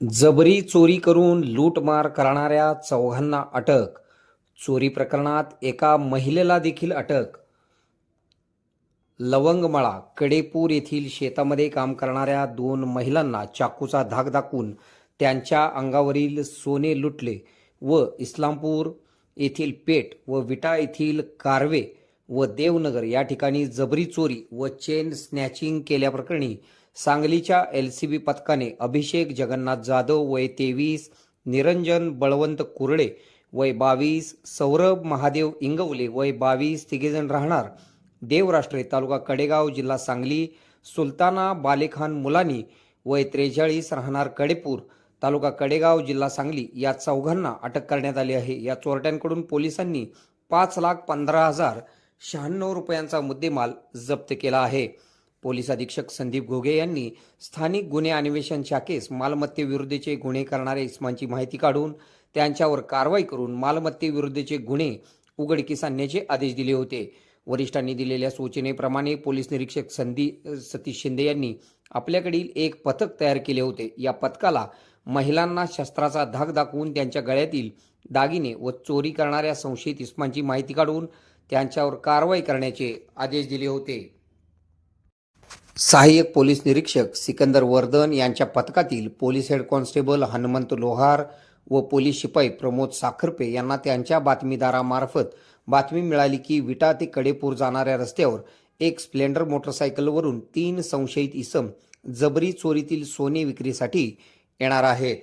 जबरी चोरी करून लूटमार करणाऱ्या चौघांना अटक. चोरी प्रकरणात एका महिलेला देखील अटक. लवंगमळा कडेपूर येथील शेतामध्ये काम करणाऱ्या दोन महिलांना चाकूचा धाक दाखवून त्यांच्या अंगावरील सोने लुटले व इस्लामपूर येथील पेठ व विटा येथील कारवे व देवनगर या ठिकाणी जबरी चोरी व चेन स्नॅचिंग केल्याप्रकरणी सांगलीच्या एल सी बी पथकाने अभिषेक जगन्नाथ जाधव वय तेवीस निरंजन बळवंत कुरडे वय बावीस सौरभ महादेव इंगवले वय बावीस तिघेजण राहणार. देवराष्ट्रे तालुका कडेगाव जिल्हा सांगली सुलताना बालेखान मुलानी वय त्रेचाळीस राहणार कडेपूर तालुका कडेगाव जिल्हा सांगली. या चौघांना अटक करण्यात आली आहे. या चोरट्यांकडून पोलिसांनी पाच लाख पंधरा हजार शहाण्णव रुपयांचा मुद्देमाल जप्त केला आहे. पोलीस अधीक्षक संदीप घोगे यांनी स्थानिक गुन्हे अन्वेषण शाखेस मालमत्तेविरुद्धचे गुन्हे करणाऱ्या इसमांची माहिती काढून त्यांच्यावर कारवाई करून मालमत्तेविरुद्धचे गुन्हे उघडकीस आणण्याचे आदेश दिले होते. वरिष्ठांनी दिलेल्या सूचनेप्रमाणे पोलीस निरीक्षक संदी सतीश शिंदे यांनी आपल्याकडील एक पथक तयार केले होते. या पथकाला महिलांना शस्त्राचा धाक दाखवून त्यांच्या गळ्यातील दागिने व चोरी करणाऱ्या संशयित इस्मांची माहिती काढून त्यांच्यावर कारवाई करण्याचे आदेश दिले होते. सहाय्यक पोलीस निरीक्षक सिकंदर वर्धन यांच्या पथकातील police head constable Hanumant Lohar व पोलीस शिपाई प्रमोद साखरपे यांना त्यांच्या बातमीदारामार्फत बातमी मिळाली की विटा ते कडेपूर जाणाऱ्या रस्त्यावर एक स्प्लेंडर मोटरसायकलवरून तीन संशयित इसम जबरी चोरीतील सोने विक्रीसाठी येणार आहेत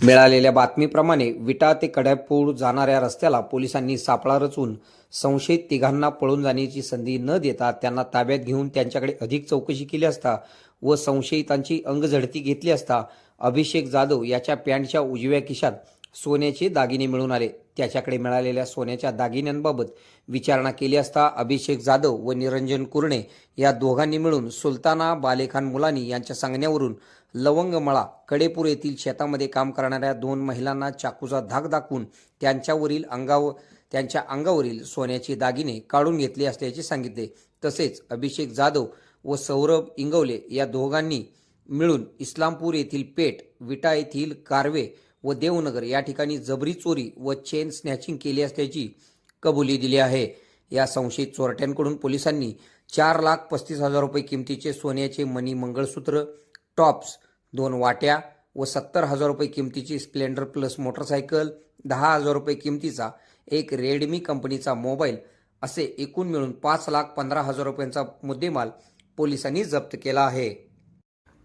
मिळालेल्या बातमीप्रमाणे विटा ते कड्यापूर जाणाऱ्या रस्त्याला पोलिसांनी सापळा रचून संशयित तिघांना पळून जाण्याची संधी न देता त्यांना ताब्यात घेऊन त्यांच्याकडे अधिक चौकशी केली असता व संशयितांची अंगझडती घेतली असता अभिषेक जाधव याच्या पॅन्टच्या उजव्या खिशात सोन्याचे दागिने मिळून आले. त्याच्याकडे मिळालेल्या सोन्याच्या दागिन्यांबाबत विचारणा केली असता अभिषेक जाधव व निरंजन कुरणे या दोघांनी मिळून सुलताना बालेखान मुलानी यांच्या सांगण्यावरून लवंगमळा कडेपूर येथील शेतामध्ये काम करणाऱ्या दोन महिलांना चाकूचा धाक दाखवून त्यांच्यावरील अंगावर त्यांच्या अंगावरील सोन्याचे दागिने काढून घेतले असल्याचे सांगितले. तसेच अभिषेक जाधव व सौरभ इंगवले या दोघांनी मिळून इस्लामपूर येथील पेठ विटा येथील कारवे व देवनगर या ठिकाणी जबरी चोरी व चेन स्नॅचिंग केली असल्याची कबुली दिली आहे. या संशयित चोरट्यांकडून पोलिसांनी चार लाख पस्तीस हजार रुपये किमतीचे सोन्याचे मणी मंगळसूत्र टॉप्स दोन वाट्या व सत्तर हजार रुपये किमतीची स्प्लेंडर प्लस मोटरसायकल दहा हजार रुपये किमतीचा एक रेडमी कंपनीचा मोबाईल असे एकूण मिळून पाच लाख पंधरा हजार रुपयांचा मुद्देमाल पोलिसांनी जप्त केला आहे.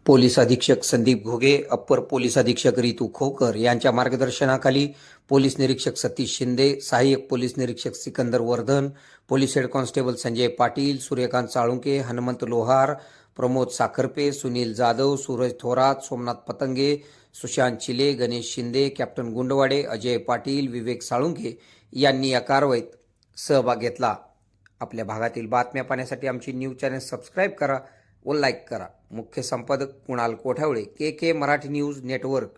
पोलीस अधीक्षक संदीप घोगे अप्पर पोलीस अधीक्षक रितू खोकर यांच्या मार्गदर्शनाखाली पोलीस निरीक्षक सतीश शिंदे सहाय्यक पोलीस निरीक्षक Sikandar Vardhan police head constable Sanjay Patil Suryakant Salunkhe Hanumant Lohar Pramod Sakharpe Sunil Jadhav Suraj Thorat Somnath Patange Sushant Chile Ganesh Shinde captain Gundwade Ajay Patil Vivek Salunkhe यांनी या कारवाईत सहभाग घेतला. आपल्या भागातील बातम्या पाहण्यासाठी आमची न्यूज चॅनल सबस्क्राईब करा व लाईक करा. मुख्य संपादक Kunal Kothavale K K Marathi news network.